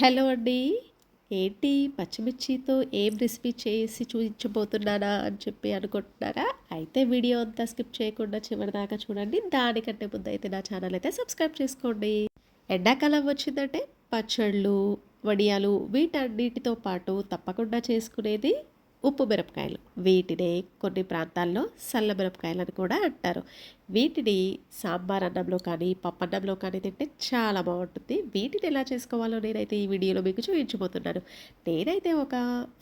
Hello అండి. ఏంటి పచ్చిమిర్చితో ఏం రెసిపీ చేసి చూపించబోతున్నానా అని చెప్పి అనుకుంటున్నారా? అయితే వీడియో అంతా స్కిప్ చేయకుండా చివరి దాకా చూడండి. దానికంటే ముందు అయితే నా ఛానల్ అయితే సబ్స్క్రైబ్ చేసుకోండి. ఎండాకాలం వచ్చిందంటే పచ్చళ్ళు వడియాలు వీటన్నిటితో పాటు తప్పకుండా చేసుకునేది ఉప్పు మిరపకాయలు. వీటినే కొన్ని ప్రాంతాల్లో సల్ల మిరపకాయలు అని కూడా అంటారు. వీటిని సాంబార్ అన్నంలో కానీ పప్పన్నంలో కానీ తింటే చాలా బాగుంటుంది. వీటిని ఎలా చేసుకోవాలో నేనైతే ఈ వీడియోలో మీకు చూపించబోతున్నాను. నేనైతే ఒక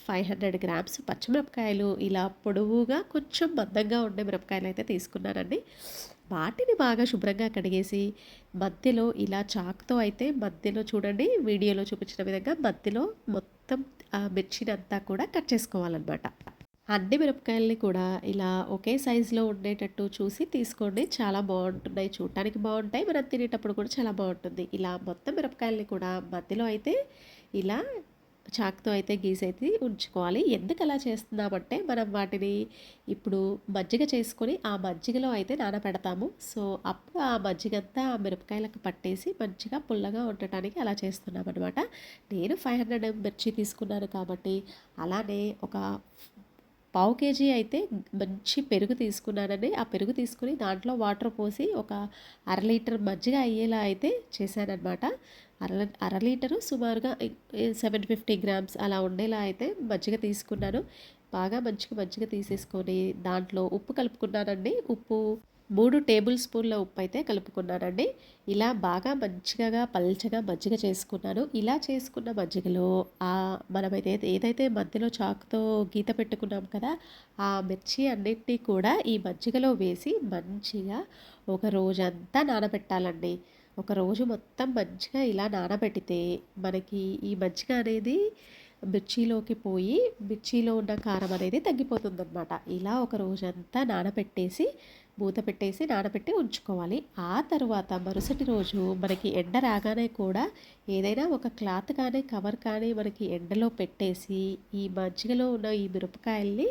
ఫైవ్ హండ్రెడ్ గ్రామ్స్ పచ్చిమిరపకాయలు ఇలా పొడవుగా కొంచెం మందంగా ఉండే మిరపకాయలు అయితే తీసుకున్నానండి. వాటిని బాగా శుభ్రంగా కడిగేసి మధ్యలో ఇలా చాక్తో అయితే మధ్యలో చూడండి వీడియోలో చూపించిన విధంగా మధ్యలో మొత్తం ఆ మిర్చిని అంతా కూడా కట్ చేసుకోవాలన్నమాట. అన్ని మిరపకాయల్ని కూడా ఇలా ఒకే సైజులో ఉండేటట్టు చూసి తీసుకోండి. చాలా బాగుంటున్నాయి చూడటానికి బాగుంటాయి. మనం తినేటప్పుడు కూడా చాలా బాగుంటుంది. ఇలా మొత్తం మిరపకాయల్ని కూడా మధ్యలో అయితే ఇలా చాక్తో అయితే గీసైతే ఉంచుకోవాలి. ఎందుకు అలా చేస్తున్నామంటే మనం వాటిని ఇప్పుడు మజ్జిగ చేసుకొని ఆ మజ్జిగలో అయితే నానబెడతాము. సో అప్పుడు ఆ మజ్జిగంతా ఆ మిరపకాయలకు పట్టేసి మంచిగా పుల్లగా ఉండటానికి అలా చేస్తున్నాం అనమాట నేను ఫైవ్ హండ్రెడ్ మిర్చి తీసుకున్నాను కాబట్టి అలానే ఒక పావు కేజీ అయితే మంచి పెరుగు తీసుకున్నానండి. ఆ పెరుగు తీసుకుని దాంట్లో వాటర్ పోసి ఒక అర లీటర్ మజ్జిగ అయ్యేలా అయితే చేశానమాట అర అర లీటరు సుమారుగా సెవెన్ ఫిఫ్టీ గ్రామ్స్ అలా ఉండేలా అయితే మజ్జిగ తీసుకున్నాను. బాగా మంచిగా మజ్జిగ తీసేసుకొని దాంట్లో ఉప్పు కలుపుకున్నానండి. ఉప్పు మూడు టేబుల్ స్పూన్ల ఉప్పు అయితే కలుపుకున్నానండి. ఇలా బాగా మంచిగా పల్చగా మజ్జిగ చేసుకున్నాను. ఇలా చేసుకున్న మజ్జిగలో ఆ మనమైతే ఏదైతే మధ్యలో చాకుతో గీత పెట్టుకున్నాం కదా ఆ మిర్చి అన్నింటినీ కూడా ఈ మజ్జిగలో వేసి మంచిగా ఒక రోజంతా నానబెట్టాలండి. ఒక రోజు మొత్తం మంచిగా ఇలా నానబెట్టితే మనకి ఈ మజ్జిగ అనేది మిర్చిలోకి పోయి మిర్చిలో ఉన్న కారం అనేది తగ్గిపోతుందన్నమాట. ఇలా ఒక రోజంతా నానబెట్టేసి మూత పెట్టేసి నానబెట్టి ఉంచుకోవాలి. ఆ తర్వాత మరుసటి రోజు మనకి ఎండ రాగానే కూడా ఏదైనా ఒక క్లాత్ కానీ కవర్ కానీ మనకి ఎండలో పెట్టేసి ఈ మజ్జిగలో ఉన్న ఈ మిరపకాయల్ని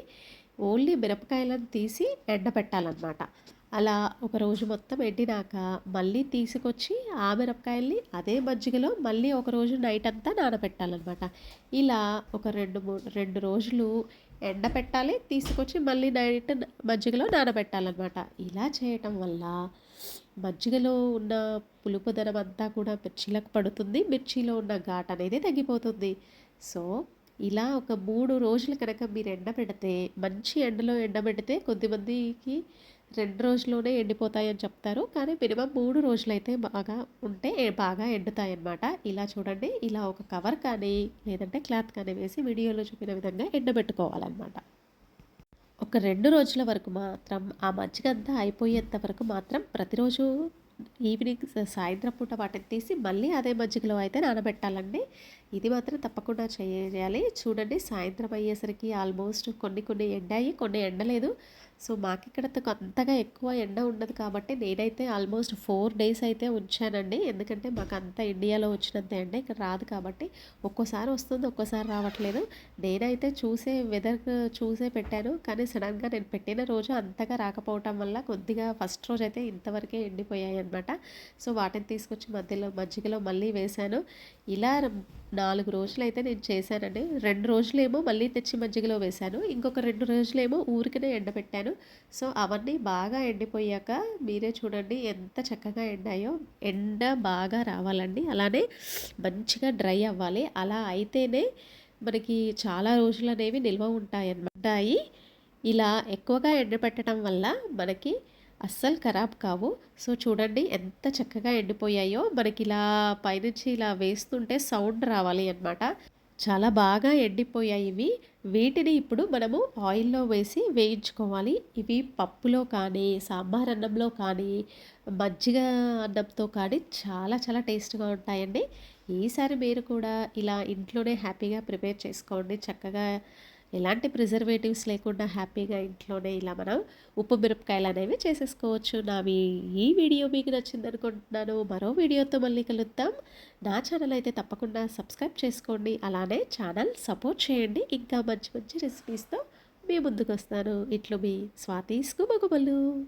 ఓన్లీ మిరపకాయలను తీసి ఎండబెట్టాలన్నమాట. అలా ఒక రోజు మొత్తం ఎండినాక మళ్ళీ తీసుకొచ్చి ఆ మిరపకాయల్ని అదే మజ్జిగలో మళ్ళీ ఒక రోజు నైట్ అంతా నానబెట్టాలన్నమాట. ఇలా ఒక రెండు మూడు రెండు రోజులు ఎండబెట్టాలి తీసుకొచ్చి మళ్ళీ నైట్ మజ్జిగలో నానబెట్టాలన్నమాట. ఇలా చేయటం వల్ల మజ్జిగలో ఉన్న పులుపుదనం అంతా కూడా మిర్చిలకు పడుతుంది మిర్చిలో ఉన్న ఘాట్ అనేది తగ్గిపోతుంది. సో ఇలా ఒక మూడు రోజులు కనుక మీరు ఎండబెడితే మంచి ఎండలో ఎండబెడితే కొద్దిమందికి రెండు రోజుల్లోనే ఎండిపోతాయని చెప్తారు. కానీ మినిమం మూడు రోజులైతే బాగా ఉంటే బాగా ఎండుతాయి అన్నమాట ఇలా చూడండి. ఇలా ఒక కవర్ కానీ లేదంటే క్లాత్ కానీ వేసి వీడియోలో చూపిన విధంగా ఎండబెట్టుకోవాలన్నమాట. ఒక రెండు రోజుల వరకు మాత్రం ఆ మజ్జిగ అంతా అయిపోయేంత వరకు మాత్రం ప్రతిరోజు ఈవినింగ్ సాయంత్రం పూట వాటిని తీసి మళ్ళీ అదే మజ్జిగలో అయితే నానబెట్టాలండి. ఇది మాత్రం తప్పకుండా చేయాలి. చూడండి. సాయంత్రం అయ్యేసరికి ఆల్మోస్ట్ కొన్ని కొన్ని ఎండాయి కొన్ని ఎండలేదు. సో మాకు ఇక్కడ అంతగా ఎక్కువ ఎండ ఉండదు కాబట్టి నేనైతే ఆల్మోస్ట్ ఫోర్ డేస్ అయితే ఉంచానండి. ఎందుకంటే మాకు అంత ఇండియాలో వచ్చినంత ఎండ ఇక్కడ రాదు కాబట్టి ఒక్కోసారి వస్తుంది ఒక్కోసారి రావట్లేదు. నేనైతే చూసే వెదర్ చూసే పెట్టాను. కానీ సడన్గా నేను పెట్టిన రోజు అంతగా రాకపోవటం వల్ల కొద్దిగా ఫస్ట్ రోజు అయితే ఇంతవరకే ఎండిపోయాయి అనమాట సో వాటిని తీసుకొచ్చి మధ్యలో మజ్జిగలో మళ్ళీ వేశాను. ఇలా నాలుగు రోజులైతే నేను చేశానండి. రెండు రోజులేమో మళ్ళీ తెచ్చి మజ్జిగలో వేశాను. ఇంకొక రెండు రోజులేమో ఊరికనే ఎండబెట్టాను. సో అవన్నీ బాగా ఎండిపోయాక మీరే చూడండి ఎంత చక్కగా ఎండాయో. ఎండ బాగా రావాలండి. అలానే మంచిగా డ్రై అవ్వాలి. అలా అయితేనే మనకి చాలా రోజులు అనేవి నిల్వ ఉంటాయన్నమాట. ఇలా ఎక్కువగా ఎండబెట్టడం వల్ల మనకి అస్సలు ఖరాబ్ కావు. సో చూడండి ఎంత చక్కగా ఎండిపోయాయో. మనకి ఇలా పైనుంచి ఇలా వేస్తుంటే సౌండ్ రావాలి అనమాట చాలా బాగా ఎండిపోయాయి ఇవి. వీటిని ఇప్పుడు మనము ఆయిల్లో వేసి వేయించుకోవాలి. ఇవి పప్పులో కానీ సాంబార్ అన్నంలో కానీ మజ్జిగ అన్నంతో కానీ చాలా చాలా టేస్ట్గా ఉంటాయండి. ఈసారి మీరు కూడా ఇలా ఇంట్లోనే హ్యాపీగా ప్రిపేర్ చేసుకోండి. చక్కగా ఎలాంటి ప్రిజర్వేటివ్స్ లేకుండా హ్యాపీగా ఇంట్లోనే ఇలా మనం ఉప్పు మిరపకాయలు అనేవి చేసేసుకోవచ్చు. నా ఈ వీడియో మీకు నచ్చింది అనుకుంటున్నాను మరో వీడియోతో మళ్ళీ కలుద్దాం. నా ఛానల్ అయితే తప్పకుండా సబ్స్క్రైబ్ చేసుకోండి. అలానే ఛానల్ సపోర్ట్ చేయండి. ఇంకా మంచి మంచి రెసిపీస్తో మీ ముందుకు వస్తాను. ఇట్లు మీ స్వాతి స్కుమగుబలు